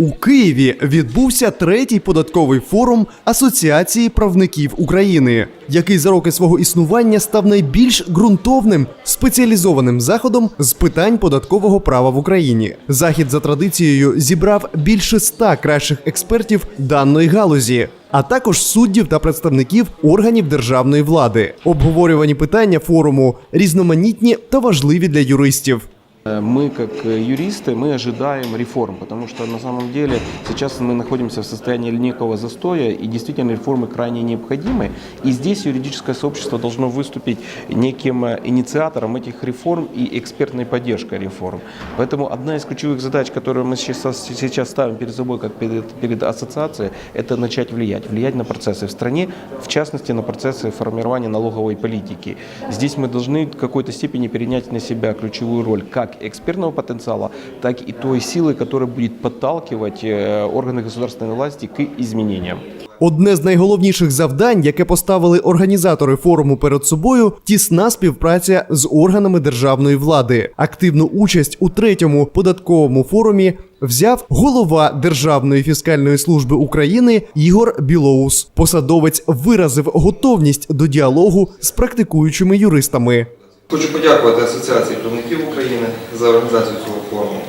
У Києві відбувся третій податковий форум Асоціації правників України, який за роки свого існування став найбільш ґрунтовним спеціалізованим заходом з питань податкового права в Україні. Захід за традицією зібрав більше ста кращих експертів даної галузі. А також суддів та представників органів державної влади. Обговорювані питання форуму різноманітні та важливі для юристів. Э, Мы, как э, юристы, мы ожидаем реформ, потому что на самом деле сейчас мы находимся в состоянии некого застоя, и действительно реформы крайне необходимы. И здесь юридическое сообщество должно выступить неким э, инициатором этих реформ и экспертной поддержкой реформ. Поэтому одна из ключевых задач, которую мы сейчас, сейчас ставим перед собой, как перед, перед ассоциацией, это начать влиять. Влиять на процессы в стране, в частности на процессы формирования налоговой политики. Здесь мы должны в какой-то степени перенять на себя ключевую роль как экспертного потенциала, так и той силы, которая будет подталкивать э, органы государственной власти к изменениям. Одне з найголовніших завдань, яке поставили організатори форуму перед собою, тісна співпраця з органами державної влади. Активну участь у третьому податковому форумі взяв голова Державної фіскальної служби України Ігор Білоус. Посадовець виразив готовність до діалогу з практикуючими юристами. Хочу подякувати Асоціації правників України за організацію цього форуму.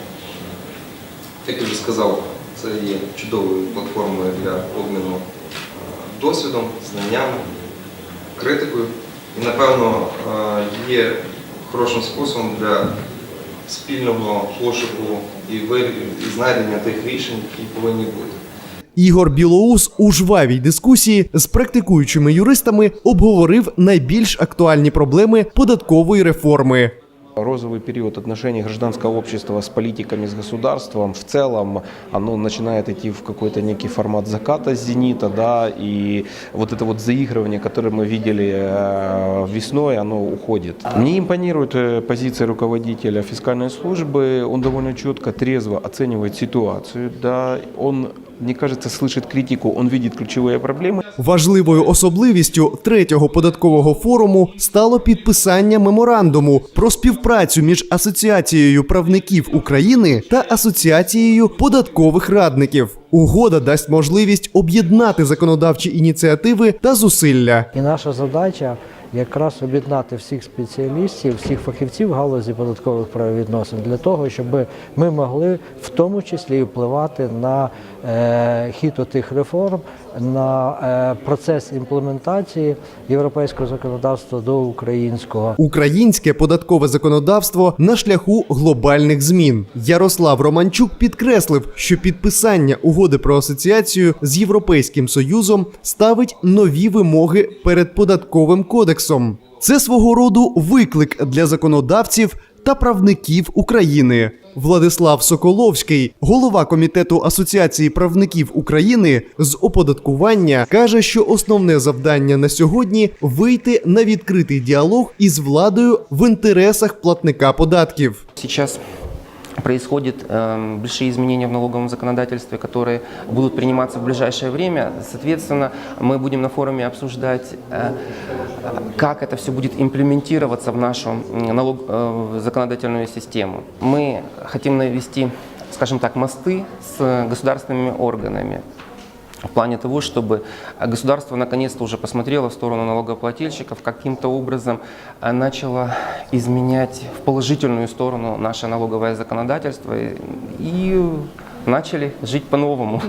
Як я вже сказав, це є чудовою платформою для обміну е, досвідом, знаннями, критикою і, напевно, е, є хорошим способом для спільного пошуку і знайдення тих рішень, які повинні бути. Ігор Білоус у жвавій дискусії з практикуючими юристами обговорив найбільш актуальні проблеми податкової реформи. Розовый период отношений гражданского общества с политиками, с государством в целом, оно начинает идти в какой-то некий формат заката с зенита, да, и вот это вот заигрывание, которое мы видели э, весной, оно уходит. Мне импонирует э, позиция руководителя фискальной службы, он довольно четко, трезво оценивает ситуацию, да, он, мне кажется, слышит критику, он видит ключевые проблемы, Важливою особливістю третього податкового форуму стало підписання меморандуму про співпрацю між Асоціацією правників України та Асоціацією податкових радників. Угода дасть можливість об'єднати законодавчі ініціативи та зусилля. І наша задача якраз об'єднати всіх спеціалістів, всіх фахівців галузі податкових правовідносин для того, щоб ми могли в тому числі впливати на е, хід тих реформ, на е, процес імплементації європейського законодавства до українського. Українське податкове законодавство на шляху глобальних змін. Ярослав Романчук підкреслив, що підписання угоди про асоціацію з Європейським Союзом ставить нові вимоги перед податковим кодексом. Це свого роду виклик для законодавців та правників України. Владислав Соколовський, голова комітету Асоціації правників України з оподаткування, каже, що основне завдання на сьогодні вийти на відкритий діалог із владою в інтересах платника податків. Сейчас происходят э, большие изменения в налоговом законодательстве, которые будут приниматься в ближайшее время. Соответственно, мы будем на форуме обсуждать, э, как это все будет имплементироваться в нашу м, налог, э, законодательную систему. Мы хотим навести, скажем так, мосты с государственными органами. В плане того, чтобы государство наконец-то уже посмотрело в сторону налогоплательщиков, каким-то образом э, начало изменять в положительную сторону наше налоговое законодательство и- и начали жить по-новому.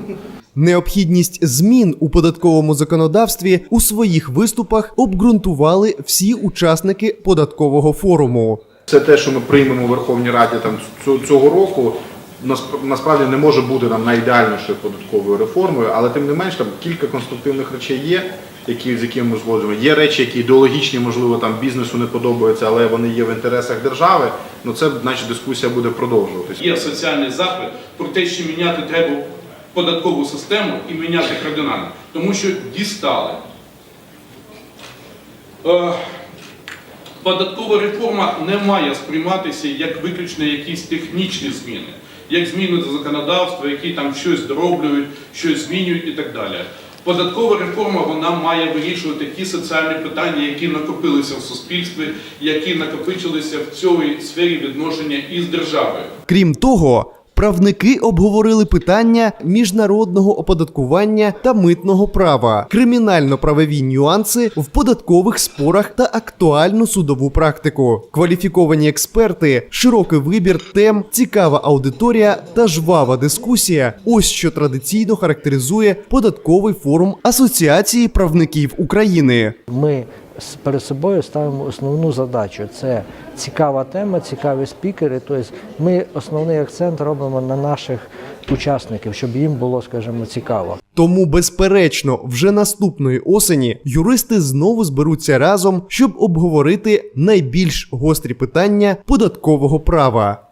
Необхідність змін у податковому законодавстві у своїх виступах обґрунтували всі учасники податкового форуму. Це те, що ми приймемо у Верховній Раді там цього року. Насп- Насправді не може бути там найідеальнішою податковою реформою, але тим не менш там кілька конструктивних речей є, які з якими ми згоджуємо. Є речі, які ідеологічні, можливо, там бізнесу не подобаються, але вони є в інтересах держави. Ну це значить дискусія буде продовжуватися. Є соціальний запит про те, що міняти треба податкову систему і міняти кардинально, тому що дістали. Е, Податкова реформа не має сприйматися як виключно якісь технічні зміни, як зміни до законодавства, які там щось дороблюють, щось змінюють і так далі. Податкова реформа вона має вирішувати ті соціальні питання, які накопилися в суспільстві, які накопичилися в цій сфері відношення із державою. Крім того, Правники обговорили питання міжнародного оподаткування та митного права, кримінально-правові нюанси в податкових спорах та актуальну судову практику. Кваліфіковані експерти, широкий вибір тем, цікава аудиторія та жвава дискусія. Ось що традиційно характеризує податковий форум Асоціації правників України. Ми перед собою ставимо основну задачу. Це цікава тема, цікаві спікери. Тобто ми основний акцент робимо на наших учасників, щоб їм було, скажімо, цікаво. Тому, безперечно, вже наступної осені юристи знову зберуться разом, щоб обговорити найбільш гострі питання податкового права.